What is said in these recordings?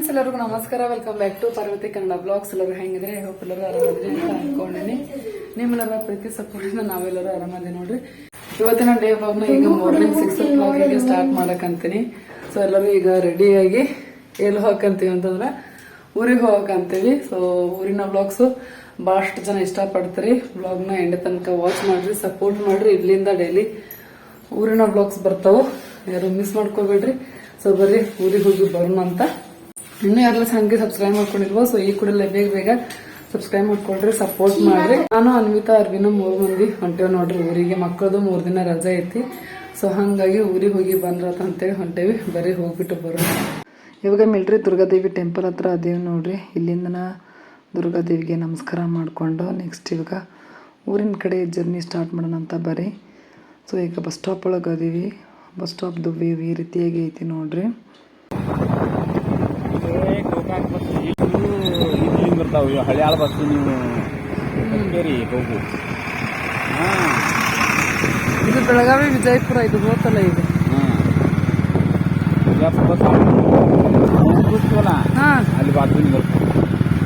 Friends ಎಲ್ಲರಿಗೂ ನಮಸ್ಕಾರ. Welcome back to Parvati Kannada vlogs ಎಲ್ಲರೂ ಹೆಂಗಿದ್ರೆ ಹೋಪ್ ಎಲ್ಲರೂ ಆರಾಮದ್ರಿ ಅಂತ ಅನ್ಕೊಂಡಿನಿ. ನಿಮ್ಮೆಲ್ಲರ ಪ್ರೀತಿ ಸಪೋರ್ಟಿಂದ ನಾವೆಲ್ಲರೂ ಆರಾಮದಿ ನೋಡ್ರಿ. ಇವತ್ತಿನ ಡೇ ಬ್ಲಾಗ್ನ ಈಗ ಮಾರ್ನಿಂಗ್ ಸಿಕ್ಸ್ ಓ ಕ್ಲಾಕಿಗೆ ಸ್ಟಾರ್ಟ್ ಮಾಡಕಂತೀನಿ. ಸೊ ಎಲ್ಲರೂ ಈಗ ರೆಡಿಯಾಗಿ ಎಲ್ಲಿ ಹೋಗಂತೀವಿ ಅಂತಂದ್ರೆ ಊರಿಗೆ ಹೋಗಕ್ಕಂತೀವಿ ಸೊ ಊರಿನ ಬ್ಲಾಗ್ಸು ಭಾಳಷ್ಟು ಜನ ಇಷ್ಟಪಡ್ತೀರಿ. ಬ್ಲಾಗ್ನ ಎಂಡ್ ತನಕ ವಾಚ್ ಮಾಡ್ರಿ ಸಪೋರ್ಟ್ ಮಾಡ್ರಿ. ಇಲ್ಲಿಂದ ಡೈಲಿ ಊರಿನ ಬ್ಲಾಗ್ಸ್ ಬರ್ತಾವೆ. ಯಾರು ಮಿಸ್ ಮಾಡ್ಕೋಬೇಡ್ರಿ. ಸೊ ಬರ್ರಿ, ಊರಿಗೆ ಹೋಗಿ ಬರೋಣ ಅಂತ. ಇನ್ನೂ ಯಾರೆಲ್ಲ ಹಂಗೆ ಸಬ್ಸ್ಕ್ರೈಬ್ ಮಾಡ್ಕೊಂಡಿಲ್ವೋ ಸೊ ಈ ಕೂಡಲೇ ಬೇಗ ಬೇಗ ಸಬ್ಸ್ಕ್ರೈಬ್ ಮಾಡ್ಕೊಳ್ರಿ ಸಪೋರ್ಟ್ ಮಾಡ್ರಿ. ನಾನು ಅನ್ವಿತಾ, ಅರ್ವಿನ ಮೂರು ಮಂದಿ ಹೊಂಟೇವ್ ನೋಡ್ರಿ ಊರಿಗೆ. ಮಕ್ಕಳದು ಮೂರು ದಿನ ರಜೆ ಐತಿ. ಸೊ ಹಂಗಾಗಿ ಊರಿಗೆ ಹೋಗಿ ಬಂದ್ರತ ಅಂತೇಳಿ ಹೊಂಟೇವಿ. ಬರೀ ಹೋಗ್ಬಿಟ್ಟು ಬರೋಣ. ಇವಾಗ ಮಿಲ್ರಿ ದುರ್ಗಾದೇವಿ ಟೆಂಪಲ್ ಹತ್ರ ಅದೇವಿ ನೋಡ್ರಿ. ಇಲ್ಲಿಂದ ದುರ್ಗಾದೇವಿಗೆ ನಮಸ್ಕಾರ ಮಾಡಿಕೊಂಡು ನೆಕ್ಸ್ಟ್ ಇವಾಗ ಊರಿನ ಕಡೆ ಜರ್ನಿ ಸ್ಟಾರ್ಟ್ ಮಾಡೋಣ ಅಂತ ಬರ್ರಿ ಸೊ ಈಗ ಬಸ್ ಸ್ಟಾಪ್ ಒಳಗೆ ಅದೀವಿ. ಬಸ್ ಸ್ಟಾಪ್ದು ವ್ಯೂ ಈ ರೀತಿಯಾಗಿ ಐತಿ ನೋಡ್ರಿ. ಬಸ್ ಇಲ್ಲಿಂದ ಬರ್ತಾವ ಹಳ್ಯಾಳ ಬಸ್ ನೀವು ಬೇರಿ ಹೋಗು ಹಾಂ ಇದು ಬೆಳಗಾವಿ ವಿಜಯಪುರ ಇದು ಗೊತ್ತಲ್ಲ ಇದು ಹಾಂ. ಬಸ್ ಕೂತ್ವಲ್ಲ ಹಾ. ಅಲ್ಲಿ ಬಾಜು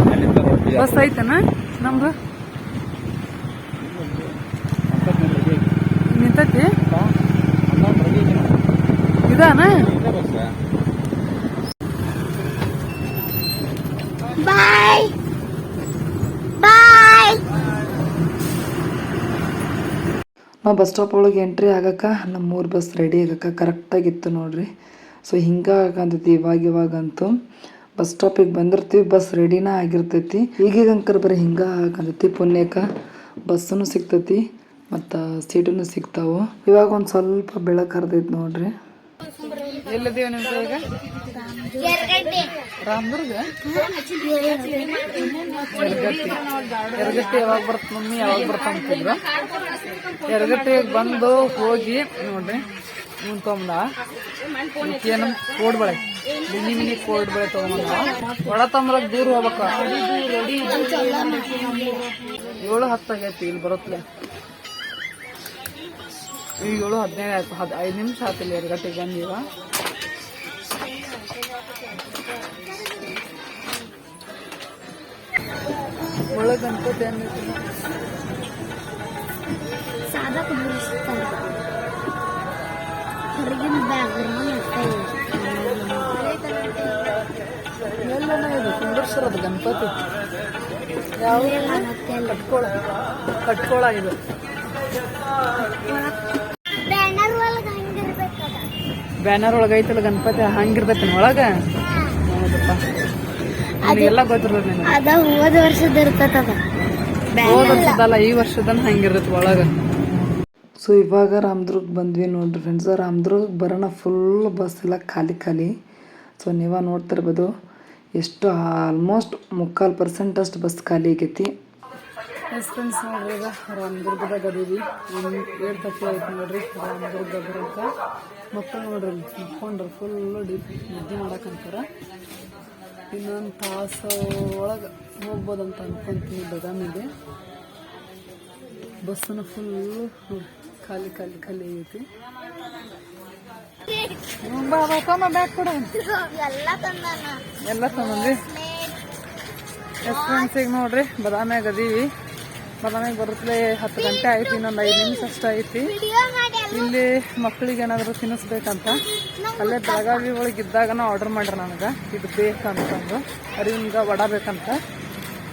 ಅಲ್ಲಿಂದ ಬಸ್ ಐತನ? ನಮ್ದು? ನಿಂತತಿ ಇದಾನ? ನಾವು ಬಸ್ ಸ್ಟಾಪ್ ಒಳಗೆ ಎಂಟ್ರಿ ಆಗಕ್ಕೆ ನಮ್ಮ ಮೂರು ಬಸ್ ರೆಡಿ ಆಗಕ್ಕೆ ಕರೆಕ್ಟಾಗಿತ್ತು ನೋಡ್ರಿ. ಸೊ ಹಿಂಗೆ ಆಗಂತೈತಿ, ಇವಾಗ ಇವಾಗಂತೂ ಬಸ್ ಸ್ಟಾಪಿಗೆ ಬಂದಿರ್ತೀವಿ ಬಸ್ ರೆಡಿನೇ ಆಗಿರ್ತೈತಿ. ಈಗೀಗ ಅಂಕರ್ ಬರೀ ಹಿಂಗೆ ಆಗಂತೈತಿ, ಪುಣ್ಯಕ್ಕೆ. ಬಸ್ಸನ್ನು ಸಿಗ್ತೈತಿ, ಮತ್ತು ಸೀಟನ್ನು ಸಿಗ್ತಾವೆ. ಇವಾಗ ಒಂದು ಸ್ವಲ್ಪ ಬೆಳಕು ಹರಿದೈತಿ ನೋಡ್ರಿ. ರಾಮದುರ್ಗ? ಎರಗಟ್ಟಿ. ಯಾವಾಗ ಬರ್ತ ಮಮ್ಮಿ, ಯಾವಾಗ ಬರ್ತ ಅಂತಿದ್ರ ಎರಗಟ್ಟಿಗೆ ಬಂದು ಹೋಗಿ, ನೋಡ್ರಿ ತೊಗೊಂಡ ಏನು ಕೋಡ್ ಬಳೆ. ಮಿನಿ ಮಿನಿ ಕೋಡ್ ಬಳೆ ತಗೊಂಬಂದ ಒಳ ತಂದ್ರ ದೂರ ಹೋಗ್ಬೇಕ. ಏಳು ಹತ್ತಾಗೈತಿ ಇಲ್ಲಿ ಬರುತ್ತಲೆ ಏಳು ಹದಿನೈದು ಆಯ್ತು. ಹದ್ ಐದು ನಿಮಿಷ ಆತಿಲ್ಲ ಎರಗಟ್ಟಿಗೆ ಬಂದೀವ ಒಳಗಂತೂ ಸಾದಾ ಹೊರಗಿನ ಬ್ಯಾಗ್ರೌಂಡ್ ಕುಂದರ್ಸಿರೋದು ಗಣಪತಿ. ಯಾವ ಕಟ್ಕೋಳ. ಕಟ್ಕೋಳ ಇದು. ಬ್ಯಾನರ್ ಒಳಗೆ ಐತಲ್ಲ ಗಣಪತಿ ಹಂಗಿರ್ತೈತಿ ಒಳಗ? ಎಲ್ಲ ಗೊತ್ತಿರೋದು ನಿನಗೆ ಅದ ಹೋದ ವರ್ಷದ ಇರ್ತದ ಹೋದ ವರ್ಷದಲ್ಲ ಈ ವರ್ಷದನ್ನ ಹಂಗಿರ್ತೈತಿ ಒಳಗೆ. ಸೊ ಇವಾಗ ರಾಮದುರ್ಗ ಬಂದ್ವಿ ನೋಡ್ರಿ ಫ್ರೆಂಡ್ಸ್ ರಾಮದುರ್ಗ ಬರೋಣ ಫುಲ್ ಬಸ್ ಎಲ್ಲ ಖಾಲಿ ಖಾಲಿ. ಸೊ ನೀವ ನೋಡ್ತಿರ್ಬೋದು ಎಷ್ಟು ಆಲ್ಮೋಸ್ಟ್ ಮುಕ್ಕಾಲು ಪರ್ಸೆಂಟ್ ಅಷ್ಟು ಬಸ್ ಖಾಲಿ ಆಗೈತಿ. ಎಸ್ ಫ್ರೆಂಡ್ಸ್ ನೋಡ್ರಿ ಈಗ ರಾಮದುರ್ಗದಾಗ ಅದೀವಿ ಒಂದು ಏಳು ತರ್ಟಿ ಆಯ್ತು ನೋಡ್ರಿ. ರಾಮದುರ್ಗ ಬರೋಕ ಮಕ್ಕಳು ನೋಡ್ರಿ ಮುಕ್ಕೊಂಡ್ರಿ ಫುಲ್ಲು ಡಿಪ್ ನಿದ್ದೆ ಮಾಡಕ್ಕಂತಾರ ಇನ್ನೊಂದು ತಾಸು ಒಳಗೆ ಹೋಗ್ಬೋದಂತ ಅನ್ಕೊಂತೀನಿ ಬದಾಮಿಗೆ. ಬಸ್ಸನ್ನು ಫುಲ್ಲು ಖಾಲಿ ಖಾಲಿ ಖಾಲಿ ಐತಿ. ಬ್ಯಾಗ್ ಕೊಡು. ಎಲ್ಲ ತಗೊಂಡ್ರಿ ಎಸ್ ನೋಡ್ರಿ ಬದಾಮ್ಯಾಗ ಅದೀವಿ. ಬದಾಮಿಗೆ ಬರುತ್ತಲೇ ಹತ್ತು ಗಂಟೆ ಆಯ್ತು ಇನ್ನೊಂದು ಐದು ನಿಮಿಷ ಅಷ್ಟು ಐತಿ ಇಲ್ಲಿ ಮಕ್ಕಳಿಗೆ ಏನಾದರೂ ತಿನ್ನಿಸ್ಬೇಕಂತ? ಅಲ್ಲೇ ಬೆಳಗಾವಿ ಒಳಗೆ ಇದ್ದಾಗನ ಆರ್ಡರ್ ಮಾಡ್ರಿ ನನಗೆ. ಇದು ಬೇಕಂತಂದು. ಅರಿವಿನ್ಗ ವಡ ಬೇಕಂತ.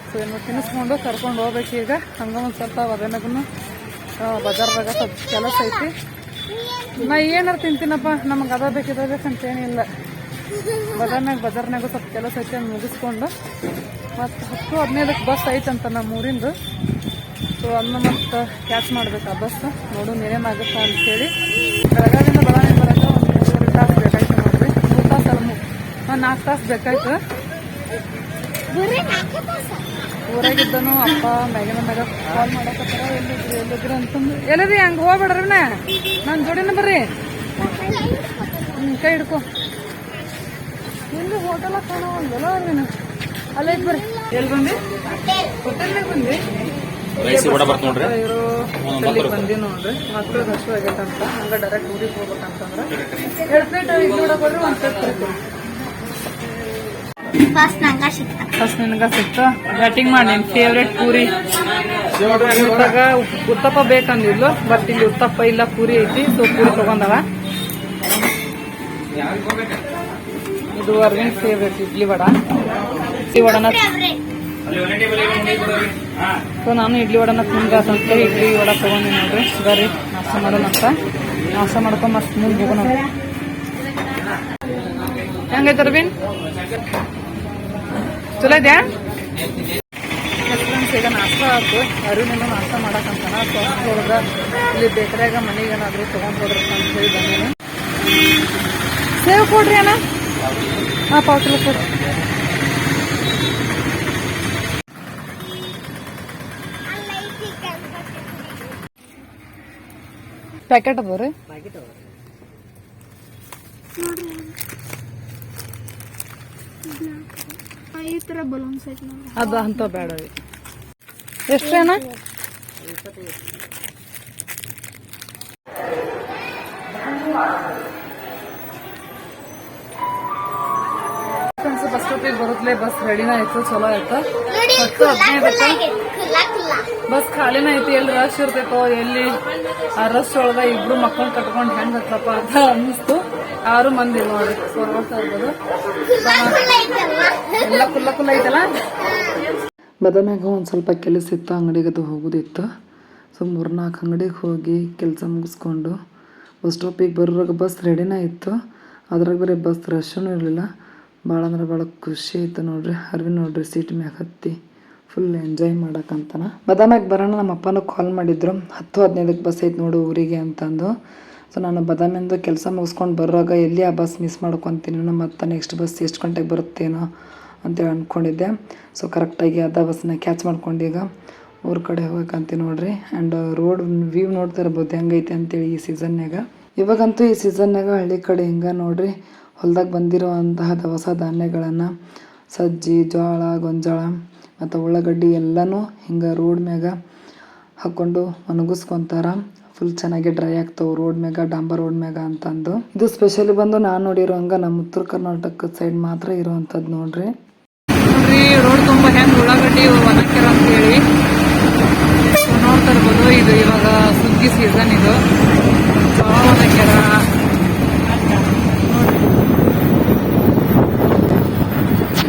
ಸೊ ಏನು ತಿನ್ನಿಸ್ಕೊಂಡು ಕರ್ಕೊಂಡು ಹೋಗ್ಬೇಕು ಈಗ. ಹಂಗ ಒಂದು ಸ್ವಲ್ಪ ಅದೇನಾಗೂ ಬಜಾರ್ದಾಗ ಸ್ವಲ್ಪ ಕೆಲಸ ಐತಿ. ನಾ ಏನಾರು ತಿಂತೀನಪ್ಪ. ನಮಗೆ ಅದ ಬೇಕು ಇದ ಬೇಕಂತ ಏನಿಲ್ಲ ಬಜಾರ್ನಾಗ ಬಜಾರ್ನಾಗ ಸ್ವಲ್ಪ ಕೆಲಸ ಐತಿ ಮುಗಿಸ್ಕೊಂಡು. ಮತ್ತು ಹತ್ತು ಹದಿನೈದಕ್ಕೆ ಬಸ್ ಐತಂತ ನಮ್ಮ ಊರಿಂದು ಸೊ ಅದನ್ನ ಮತ್ತೆ ಕ್ಯಾಚ್ ಮಾಡ್ಬೇಕು ಆ ಬಸ್ ನೋಡು ಏನೇನಾಗುತ್ತೆ ಅಂತೇಳಿ. ಬೆಳಗಾವಿಂದ ಬಳ್ಳಾರಿ ಬರೋದು ಒಂದು ಮೂರು ತಾಸು ಬೇಕಾಯ್ತು ನೋಡ್ರಿ. ಮೂರು ತಾಸು ಅಲ್ಲ ನಾಲ್ಕು ತಾಸು ಬೇಕಾಯ್ತು. ಊರಾಗಿದ್ದನು ಅಪ್ಪ ಮ್ಯಾಗಿನ ಮ್ಯಾಗ ಕಾಲ್ ಮಾಡಕತ್ತಾರ. ಎಲ್ಲಿದ್ರಿ ಎಲ್ಲಿದ್ರಿ ಅಂತಂದು ಎಲ್ಲಿದ್ರಿ ಹಂಗೆ ಹೋಗ್ಬೇಡ್ರಿ ನನ್ನ ಜೋಡಿನ ಬರ್ರಿ. ಹ್ಞೂ ಕೈ ಹಿಡ್ಕೊ. ಹೋಟೆಲ್ ಹೋಟೆಲ ಕಾಣೋಲ್ಲ ನೀನು ಅಲ್ಲೇ ಬರ್ರಿ ಎಲ್ಲಿ ಹೋಟೆಲ್ ಹೋಟೆಲ್ನಾಗ ಬಂದಿ? ರೈಸ್ ಬಡ ಬರ್ತ ನೋಡ್ರಿ. ಬಂದಿ ನೋಡ್ರಿ. ಮಕ್ಳಿಗೆ ಹಸು ಆಗೈತಂತ ಹಂಗ ಡೈರೆಕ್ಟ್ ಊರಿಗೆ ಹೋಗ್ಬೇಕಂತಂದ್ರ. ಎರಡು ಪ್ಲೇಟ್ ಇದು ನೋಡಕ್ ಬರ್ರಿ ಒಂದು ಪ್ಲೇಟ್ ಕೊಡ್ತೀವಿ ಫಸ್ಟ್ ನಂಗ ಸಿಕ್ತ. ಫಸ್ಟ್ ನಿನಗ ಸಿಕ್ತ. ಬ್ಯಾಟಿಂಗ್ ಮಾಡಿ ನಿನ್ ಫೇವ್ರೆಟ್ ಪೂರಿ. ಉತ್ತಪ್ಪ ಬೇಕಂದಿದ್ಲು ಬಟ್ ಇಲ್ಲಿ ಉತ್ತಪ್ಪ ಇಲ್ಲ ಪೂರಿ ಐತಿ ಸೊ ಪೂರಿ ತಗೊಂಡವ. ಇದು ಅರವಿಂದ್ ಫೇವ್ರೆಟ್ ಇಡ್ಲಿ ವಡ. ಇಡ್ಲಿ ವಡನ ಸೊ ನಾನು ಇಡ್ಲಿ ವಡನ ಅಂತೇಳಿ ಇಡ್ಲಿ ವಡ ತಗೊಂಡಿ ನೋಡ್ರಿ. ಬರ್ರಿ ನಾಷ್ಟ ಮಾಡೋಣ ಅಂತ. ನಾಷ್ಟ ಮಾಡ್ಕೊಂಡು ಮಸ್ತ್ ಮುಂದೆ ಹೋಗೋಣ ಹೆಂಗೈತೆ ಅರವಿಂದ್? ಚಲೋ ಇದೆಯಾ? ಫ್ರೆಂಡ್ಸ್ ಈಗ ನಾಷ್ಟ ಆಯ್ತು. ಅರುಣೇನು ನಾಷ್ಟ ಮಾಡಕ್ಕಂತಾನ ಒಳಗ ಇಲ್ಲಿ ಬೇಕರಿಯಾಗ ಮನೆಗೆ ಏನಾದ್ರು ತಗೊಂಡ್ ಹೋದ್ರಪ್ಪ ಅಂತ ಹೇಳಿ ಬಂದೇನು. ಸೇವ್ ಕೊಡ್ರಿ ಅಣ್ಣ. ಹಾ ಪಾವ್ ಕೊಡ್ರಿ. ಪ್ಯಾಕೆಟ್ ಅದಾವ್ರಿ ಈ ತರ ಬಲೂನ್ಸ್ ಐತಿ ನೋಡಿ ಅದು ಅಂತ ಬೇಡ ಎಷ್ಟು ಅಣ್ಣ ಬಸ್ ಸ್ಟಾಪಿಗೆ ಬರುತ್ತಲೇ ಬಸ್ ರೆಡಿನ ಆಯ್ತು ಚಲೋ ಆಯ್ತು ನೋಡಿ ಹತ್ತು ಹದಿನೈದಕ್ಕೆ ಖುಲ್ಲ ಖುಲ್ಲ ಬಸ್ ಖಾಲಿನ ಐತಿ ಎಲ್ಲಿ ರಶ್ ಇರ್ತೈತೋ ಎಲ್ಲಿ ಆ ರಶ್ ಒಳಗ ಇಬ್ರು ಮಕ್ಕಳನ್ನ ಕಟ್ಕೊಂಡು ಹೆಂಗ್ ಹತ್ತಪ್ಪ ಅಂತ ಅನ್ನಿಸ್ತು. ಆರು ಮಂದಿ ನೋಡ್ರಿ ಇರ್ಬೋದು ಎಲ್ಲ ಕುಲ್ಲ ಕುಲ್ಲ ಐತಲ್ಲ? ಬದಮ್ಯಾಗ ಒಂದು ಸ್ವಲ್ಪ ಕೆಲಸ ಇತ್ತು ಅಂಗಡಿಗದು ಅದು ಹೋಗೋದಿತ್ತು. ಸೊ ಮೂರ್ನಾಲ್ಕು ಅಂಗಡಿಗೆ ಹೋಗಿ ಕೆಲಸ ಮುಗಿಸ್ಕೊಂಡು ಬಸ್ ಸ್ಟಾಪಿಗೆ ಬರೋರಾಗ ಬಸ್ ರೆಡಿನೇ ಇತ್ತು. ಅದ್ರಾಗ ಬರೀ ಬಸ್ ರಶ್ನೂ ಇರಲಿಲ್ಲ. ಭಾಳ ಅಂದ್ರೆ ಭಾಳ ಖುಷಿ ಇತ್ತು ನೋಡ್ರಿ ಅರ್ವಿ ನೋಡ್ರಿ ಸೀಟ್ ಮ್ಯಾಗ ಹತ್ತಿ. ಫುಲ್ ಎಂಜಾಯ್ ಮಾಡೋಕ್ಕಂತನ ಬದಾಮಿಗೆ ಬರೋಣ, ನಮ್ಮ ಅಪ್ಪನೂ ಕಾಲ್ ಮಾಡಿದ್ರು. ಹತ್ತು ಹದಿನೈದಕ್ಕೆ ಬಸ್ ಐತೆ ನೋಡು ಊರಿಗೆ ಅಂತಂದು. ಸೊ ನಾನು ಬದಾಮಿಂದು ಕೆಲಸ ಮುಗಿಸ್ಕೊಂಡು ಬರೋವಾಗ ಎಲ್ಲಿ ಆ ಬಸ್ ಮಿಸ್ ಮಾಡ್ಕೊತೀನಿ ಮತ್ತು ನೆಕ್ಸ್ಟ್ ಬಸ್ ಎಷ್ಟು ಗಂಟೆಗೆ ಬರುತ್ತೇನೋ ಅಂತೇಳಿ ಅಂದ್ಕೊಂಡಿದ್ದೆ ಸೊ ಕರೆಕ್ಟಾಗಿ ಅದ ಬಸ್ನ ಕ್ಯಾಚ್ ಮಾಡ್ಕೊಂಡು ಈಗ ಊರ ಕಡೆ ಹೋಗ್ಬೇಕಂತ ನೋಡ್ರಿ. ಆ್ಯಂಡ್ ರೋಡ್ ವ್ಯೂ ನೋಡ್ತಾ ಇರ್ಬೋದು, ಹೆಂಗೈತೆ ಅಂತೇಳಿ ಈ ಸೀಸನ್ನಾಗ ಇವಾಗಂತೂ ಈ ಸೀಸನ್ನಾಗ ಹಳ್ಳಿ ಕಡೆ ಹಿಂಗೆ ನೋಡ್ರಿ. ಹೊಲ್ದಾಗ ಬಂದಿರುವಂತಹ ದವಸ ಧಾನ್ಯಗಳನ್ನು, ಸಜ್ಜಿ ಜೋಳ ಗೊಂಜಾಳ ಮತ್ತು ಉಳ್ಳಾಗಡ್ಡಿ ಎಲ್ಲಾನು ಹಿಂಗೆ ರೋಡ್ ಮ್ಯಾಗ ಹಾಕೊಂಡು ಒಣಗಿಸ್ಕೊಂತಾರ. ಫುಲ್ ಚೆನ್ನಾಗಿ ಡ್ರೈ ಆಗ್ತಾವೆ ರೋಡ್ ಮ್ಯಾಗ, ಡಾಂಬರ್ ರೋಡ್ ಮ್ಯಾಗ ಅಂತಂದು. ಇದು ಸ್ಪೆಷಲಿ ಬಂದು ನಾನು ನೋಡಿರೋ ಹಂಗ ನಮ್ಮ ಉತ್ತರ ಕರ್ನಾಟಕದ ಸೈಡ್ ಮಾತ್ರ ಇರುವಂಥದ್ದು ನೋಡ್ರಿ. ನೋಡ್ರಿ ರೋಡ್ ತುಂಬ ಹೆಂಗ್ ಉಳ್ಳಾಗಡ್ಡಿ ಒಣಕ್ಕಿರ ಅಂತ ಹೇಳಿ. ನೋಡ್ತಾ ಇರ್ಬೋದು, ಇದು ಇವಾಗ ಸುಗ್ಗಿ ಸೀಸನ್ ಇದು ಜೋಳ ಒಣಕ್ಯಾರ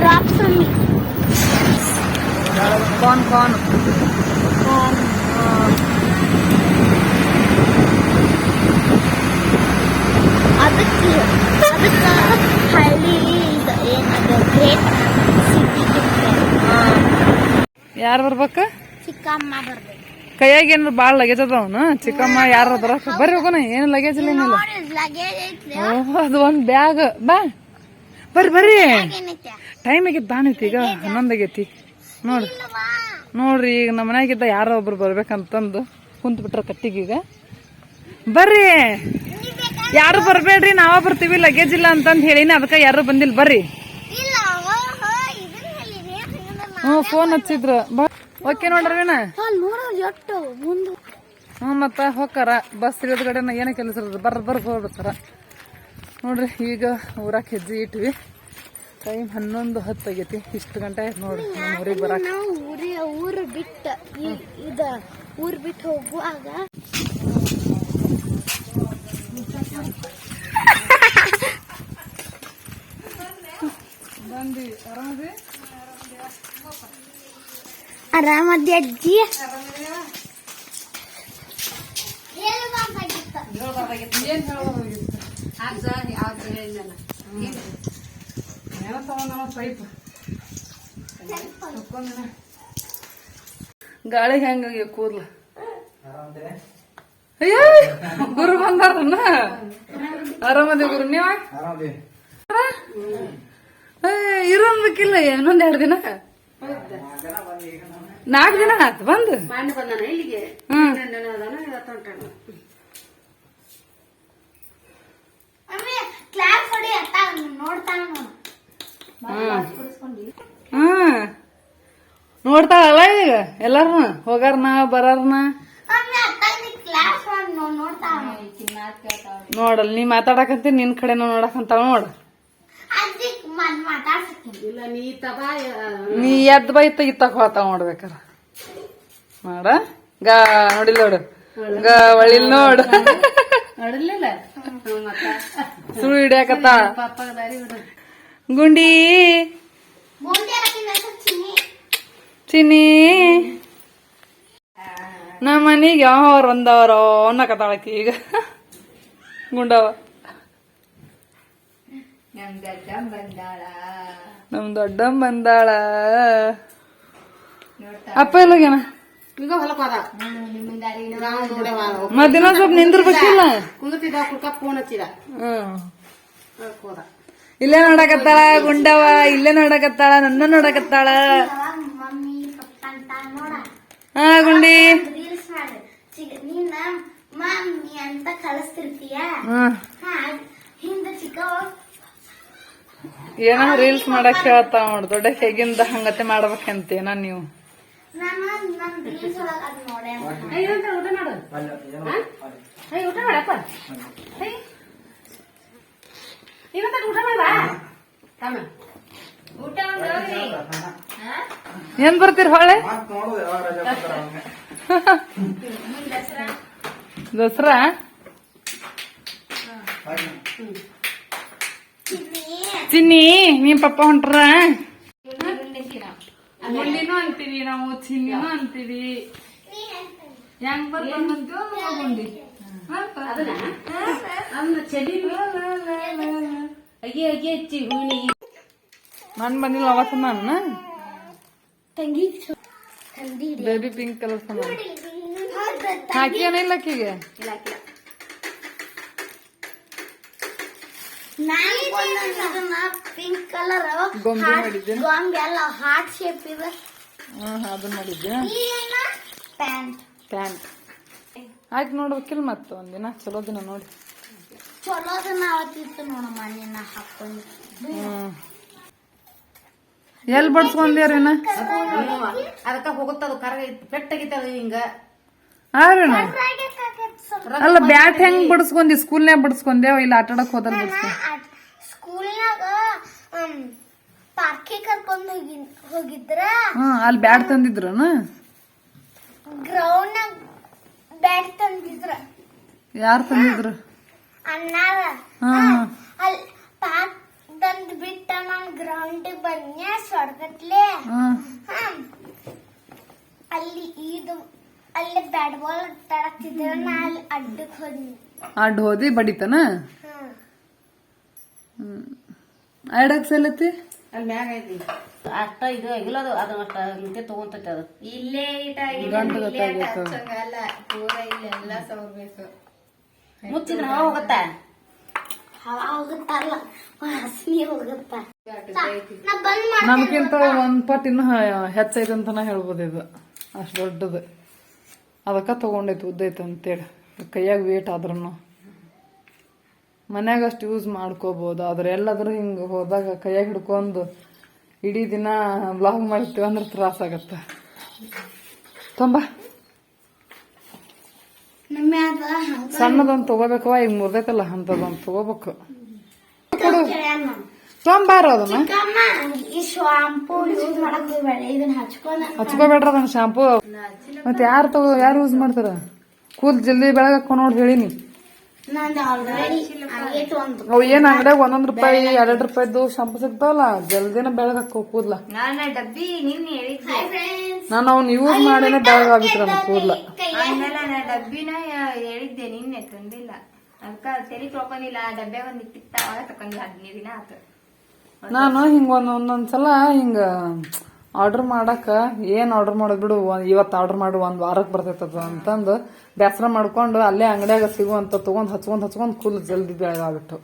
ಡ್ರಾಪ್ಸ್ ಅಲ್ಲಿ ಕಾರ್ನ್ ಕಾರ್ನ್ ಅದಕ್ಕೆ ಅದಕ್ಕೆ ಹಳ್ಳಿ ಇದು ಏನದು ಗ್ರೇಟ್ ಸಿಟಿ ಯಾರು ಬರ್ಬೇಕ? ಚಿಕ್ಕಮ್ಮ ಬರ್ಬೇಕು. ಕೈಯಾಗ ಏನಾರ ಭಾಳ ಲಗೇಜ್ ಅದಾವನು ಚಿಕ್ಕಮ್ಮ ಯಾರು ಬರಕ ಬರ್ರಿ ಹೋಗೋಣ ಏನು ಲಗೇಜ್ ಇಲ್ಲ ಏನಿಲ್ಲ. ಅದು ಒಂದ್ ಬ್ಯಾಗ್ ಬಾ. ಬರ್ರಿ ಬರ್ರಿ. ಟೈಮ್ ಆಗೈತಿ ಈಗ. ಹನ್ನೊಂದು ಆಗೈತಿ. ನೋಡ್ರಿ ನೋಡ್ರಿ ಈಗ ನಮ್ಮ ಮನ್ಯಾಗಿದ್ದ ಯಾರೋ ಒಬ್ರು ಬರ್ಬೇಕಂತಂದು ಕುಂತ್ ಬಿಟ್ರ ಕಟ್ಟಿಗೆ ಈಗ ಬರ್ರಿ. ಯಾರು ಬರ್ಬೇಡ್ರಿ ನಾವ ಬರ್ತೀವಿ ಲಗೇಜ್ ಇಲ್ಲ ಅಂತಂದ್ ಹೇಳಿನ ಅದಕ್ಕೆ ಯಾರು ಬಂದಿಲ್ಲ ಬರ್ರಿ. ಹ್ಞೂ ಫೋನ್ ಹಚ್ಚಿದ್ರು. ಓಕೆ ನೋಡ್ರಿ ಹ್ಮ್ ಹ್ಞೂ ಮತ್ತ ಹೋಗಾರ ಬಸ್ ಇಳಿದ ಏನ ಏನೇ ಕೆಲಸ ಇರೋದು ಬರ್ರಿ ಬರ್ ಹೋಗ್ಬಿಡ್ತಾರ. ನೋಡ್ರಿ ಈಗ ಊರಾಗ ಹೆಜ್ಜೆ ಇಟ್ವಿ. ಟೈಮ್ ಹನ್ನೊಂದು ಹತ್ತು ಆಗೈತಿ ಇಷ್ಟು ಗಂಟೆ ನೋಡ್ರಿ ನಮ್ಮ ಊರಿಗೆ ಬರಾಕ ನಾವು ಊರಿ ಊರು ಬಿಟ್ಟು ಈ- ಇದ ಊರ್ ಬಿಟ್ಟು ಹೋಗುವಾಗ ಬಂದಿ ಆರಾಮದಿ? ಆರಾಮದ್ದಿ ಅಜ್ಜಿ? ಏನ್ ಹೇಳ್ಬೋದಾಗಿತ್ತು ಏನೋ ತಗೊಂಡ ಪೈಪ್ ಗಾಳಿ ಹೆಂಗ ಕೂದ್ಲ? ಅಯ್ಯ ಗುರು ಬಂದಾರನ್ನ ಆರಾಮದೇ ಗುರು ನೀವ? ಇರೋನ್ಬೇಕಿಲ್ಲ ಇನ್ನೊಂದ್ ಎರಡು ದಿನ. ನಾಲ್ಕು ದಿನ ಆತು ಬಂದು. ಹ್ಮ್ ಕ್ಲಾಸ್ ಹೊಡಿ ಅತ್ತ ನೋಡ್ತಾನ ಹ್ಮ್ ನೋಡ್ತಾಳಲ್ಲ ಈಗ? ಎಲ್ಲಾರನ? ಹೋಗಾರನ ಬರಾರನ? ನೋಡಲ್ ನೀ ಮಾತಾಡಕಂತ ನಿನ್ ಕಡೆನೂ ನೋಡಕಂತ ನೋಡ. ನೀ ಎದ್ ಬೈತ ಇತ್ತಕ್ ಹೋತಾವ ನೋಡ್ಬೇಕಾರ ಮಾಡ. ಗಾ ನೋಡಿಲ್ ನೋಡು. ಗಾ ಒಳ್ಳಿಲ್ ನೋಡು. ಸುಳ್ಳು ಹಿಡಿಯಾಕತ್ತ? ಗುಂಡಿ. ಚಿನ್ನಿ ನಮ್ಮ ಮನಿಗೆ ಯಾವ್ರು ಬಂದವರೋ ಅನ್ನಕತ್ತಾಳಕಿ ಈಗ. ಗುಂಡವ ನಮ್ ದೊಡ್ಡಮ್ಮ ಬಂದಾಳ. ಅಪ್ಪ ಎಲ್ಲೋಗ್ಯಾನ? ಮಧ್ಯಾಹ್ನ ಸ್ವಲ್ಪ ನಿಂದಿರ್ಬೇಕಿಲ್ಲ? ಇಲ್ಲೇ ನೋಡಕತ್ತಾಳ ಗುಂಡವ ಇಲ್ಲೇ ನೋಡಕತ್ತಾಳ ನನ್ನ ನೋಡಕತ್ತಾಳ ಮಮ್ಮಿ ಪಪ್ಪ ಅಂತ ನೋಡ ಹಾ. ಗುಂಡಿ ರೀಲ್ಸ್ ಮಮ್ಮಿ ಅಂತ ಏನೋ ರೀಲ್ಸ್ ಮಾಡಕ್ ಹೇಳ್ತಾವ ನೋಡ್ ದೊಡ್ಡ ಹೇಗಿಂದ ಹಂಗತೆ ನೀವು. ಅದ್ ನೋಡೆ ಏನಂತ ಊಟ ಮಾಡಪ್ಪ ಊಟ ಮಾಡ ತಮ್ಮ ಊಟ ಏನ್ ಬರ್ತೀರಿ ಹೊಳೆ? ದಸರಾ? ಚಿನ್ನಿ ನಿಮ್ ಪಪ್ಪ ಹೊಂಟ್ರ? ಗುಂಡಿನೂ ಅಂತೀವಿ ನಾವು ಚಿನ್ನಿನೂ ಅಂತೀವಿ. ಹೆಂಗ್ ಬರ್ತೀವಿ ಗುಂಡಿ ಅದನ್ನ? ಚಳಿ ಅಗಿ ಅಗಿ ಹಚ್ಚಿ ಹೂನಿ ನನ್ ಬಂದಿಲ್ಲ ಅವ ಸಮಾನ ತಂಗಿ ಬೇಬಿ ಪಿಂಕ್ ಕಲರ್ ಸಮಾನ ಹಾಕಿಯಾನ ಇಲ್ಲ ಆಕಿಗೆ ಪಿಂಕ್ ಕಲರ್ ಗೊಂಬೆ ಮಾಡಿದ್ದೆ. ಗೊಂಬೆ ಎಲ್ಲ ಹಾರ್ಟ್ ಶೇಪ್ ಇದೆ. ಅದನ್ನ ಮಾಡಿದ್ದೆ. ಪ್ಯಾಂಟ್. ಪ್ಯಾಂಟ್. ಆಯ್ತು ನೋಡ್ಬೇಕಿಲ್ಲ ಮತ್ತೆ ಒಂದಿನ. ಚಲೋ ದಿನ ನೋಡಿ. ಚಲೋ ಅದನ್ನ ಅವತ್ತಿತ್ತು ನೋಡಮ್ಮ ನಿನ್ನ ಹಾಕೊಂಡು. ಹ್ಮ್ ಎಲ್ ಬಡ್ಸ್ಕೊಂಡ್ಯಾರೇನ? ಅದಕ್ಕ ಹೋಗುತ್ತದು ಕರ ಪೆಟ್ಟಾಗಿತ್ತದ ಹಿಂಗ. ಆರೇನ? ಅಲ್ಲ ಬ್ಯಾಟ್ ಹೆಂಗ್ ಬಡ್ಸ್ಕೊಂಡಿ ಸ್ಕೂಲ್ನ್ಯಾಗ ಬಡ್ಸ್ಕೊಂದೇವ ಇಲ್ಲ ಆಟಾಡಕ್ ಹೋದ್ರೆ ಬಡ್ಸ್ಕೊಂಡ್ ಸ್ಕೂಲ್ನಾಗ ಪಾರ್ಕಿಗೆ ಕರ್ಕೊಂಡು ಹೋಗಿ ಹೋಗಿದ್ರ? ಹ್ಮ್ ಅಲ್ಲಿ ಬ್ಯಾಟ್ ತಂದಿದ್ರನ? ಗ್ರೌಂಡ್ ಬ್ಯಾಟ್ ತಂದಿದ್ರ. ಯಾರ್ ತಂದಿದ್ರು? ಅಣ್ಣಾರ. ಹಾ ಅಲ್ಲಿ ಪಾರ್ಕ್ ತಂದ್ ಬಿಟ್ಟ ನಾನ್ ಗ್ರೌಂಡ್ ಬನ್ಯ ಸ್ವರ್ಗತ್ಲೆ. ಅಲ್ಲಿ ಇದು ಅಲ್ಲಿ ಬ್ಯಾಟ್ ಬಾಲ್ ಆಟಾಡಕ್ತಿದ್ರ ನಾ ಅಲ್ಲಿ ಅಡ್ಡಕ್ ಹೋದ್ನಿ. ಅಡ್ಡ ಹೋದಿ ಬಡಿತನ? ಅಡಕ್ ಸಲತಿ ಅಲ್ಲಿ ಮ್ಯಾಗ ಐತಿ. ಅಷ್ಟ ಇದು ಆಗಿಲ್ಲ ಅದು. ಅಷ್ಟ ಹಿಂಗೆ ತಗೊಂತೈತಿ ಅದು. ಇಲ್ಲೇ ಗಂಟು ಗೊತ್ತಾಗೈತು ಮುಚ್ಚಿದ್ರೆ ಹೋಗತ್ತಾ? ಹವಾ ಹೋಗುತ್ತಲ್ಲ ವಾಸನೆ ಹೋಗುತ್ತ? ನಾ ಬಂದ್ ಮಾಡ್ ನಮ್ಗಿಂತ ಒಂದ್ ಪಟ್ ಇನ್ನು ಹೆಚ್ಚೈತೆ ಅಂತಾನ ಹೇಳ್ಬೋದು ಇದು. ಅಷ್ಟ್ ದೊಡ್ಡದು. ಅದಕ್ಕ ತಗೊಂಡೈತಿ ಉದ್ದೈತೆ ಅಂತೇಳಿ. ಕೈಯಾಗ ವೇಟ್ ಆದ್ರೂ ಮನ್ಯಾಗ ಅಷ್ಟು ಯೂಸ್ ಮಾಡ್ಕೋಬಹುದು ಆದ್ರೆ ಎಲ್ಲಾದ್ರೂ ಹಿಂಗ ಹೋದಾಗ ಕೈಯಾಗ ಹಿಡ್ಕೊಂಡು ಇಡೀ ದಿನ ಬ್ಲಾಗ್ ಮಾಡ್ತೀವಿ ಅಂದ್ರೆ ತ್ರಾಸ ಆಗತ್ತ ತುಂಬ. ಸಣ್ಣದೊಂದು ತಗೋಬೇಕವ ಈಗ ಮುರ್ದೈತಲ್ಲ ಅಂತದೊಂದು ತಗೋಬೇಕು. ತೊಂಬಾರ ಅದನ್ನ? ಹಚ್ಕೋಬೇಡ್ರ ಅದನ್ನ ಶಾಂಪೂ ಮತ್ತೆ ಯಾರು ತಗೋ ಯಾರು ಯೂಸ್ ಮಾಡ್ತಾರ? ಕೂದಲು ಜಲ್ದಿ ಬೆಳಗಾಕೊ ನೋಡಿ ಹೇಳಿನಿ. ಏನ್ ಅಂಗಡಿಯಾಗ ಒಂದೊಂದ್ ರೂಪಾಯಿ ಎರಡ್ ರೂಪಾಯಿದ್ದು ಶಂಪು ಸಿಗ್ತಾವಲ್ಲ ಜಲ್ದಿನ ಬೆಳಗಾಕೋ ಕೂದ್ಲ. ನಾನು ಡಬ್ಬಿ ನಿನ್ನೆ ಹೇಳಿದ್ದೆ. ಹಾಯ್ ಫ್ರೆಂಡ್ಸ್ ನಾನು ಅವ್ನ ಯೂಸ್ ಮಾಡೇನೆ ಬೆಳಗಾಗಿತ್ತು ನನ್ನ ಕೂದ್ಲ. ಡಬ್ಬಿನ ಹೇಳಿದ್ದೆ ನಿನ್ನೆ ತಂದಿಲ್ಲ. ಅದಕ್ಕ ತಲೆ ತೊಕೊಂಡಿಲ್ಲ ಆ ಡಬ್ಬೆ ಒಂದ್ ಇಟ್ಟಿತ್ತ ಅವಾಗ ತಕೊಂಡಿ ಹದಿನೈದು ದಿನ ಆತ. ನಾನು ಹಿಂಗ ಒಂದ್ ಒಂದೊಂದ್ಸಲ ಹಿಂಗ ಆರ್ಡರ್ ಮಾಡೋಕೆ ಏನ್ ಆರ್ಡರ್ ಮಾಡೋದ್ ಬಿಡು ಇವತ್ತು ಆರ್ಡ್ರ್ ಮಾಡು ಒಂದ್ ವಾರಕ್ ಬರ್ತೈತದ ಅಂತಂದು ಬೇಸರ ಮಾಡ್ಕೊಂಡು ಅಲ್ಲೇ ಅಂಗಡಿಯಾಗ ಸಿಗುವಂತ ತಗೊಂಡ್ ಹಚ್ಕೊಂಡ್ ಹಚ್ಕೊಂಡ್ ಕೂಲ್ ಜಲ್ದಿ ಬೆಳಗಾಗ್ಬಿಟ್ಟು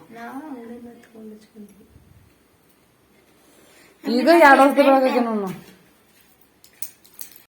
ಈಗ ಎರಡು ವರ್ಷದ ಬೆಳಗಾಗೆ ನಾನು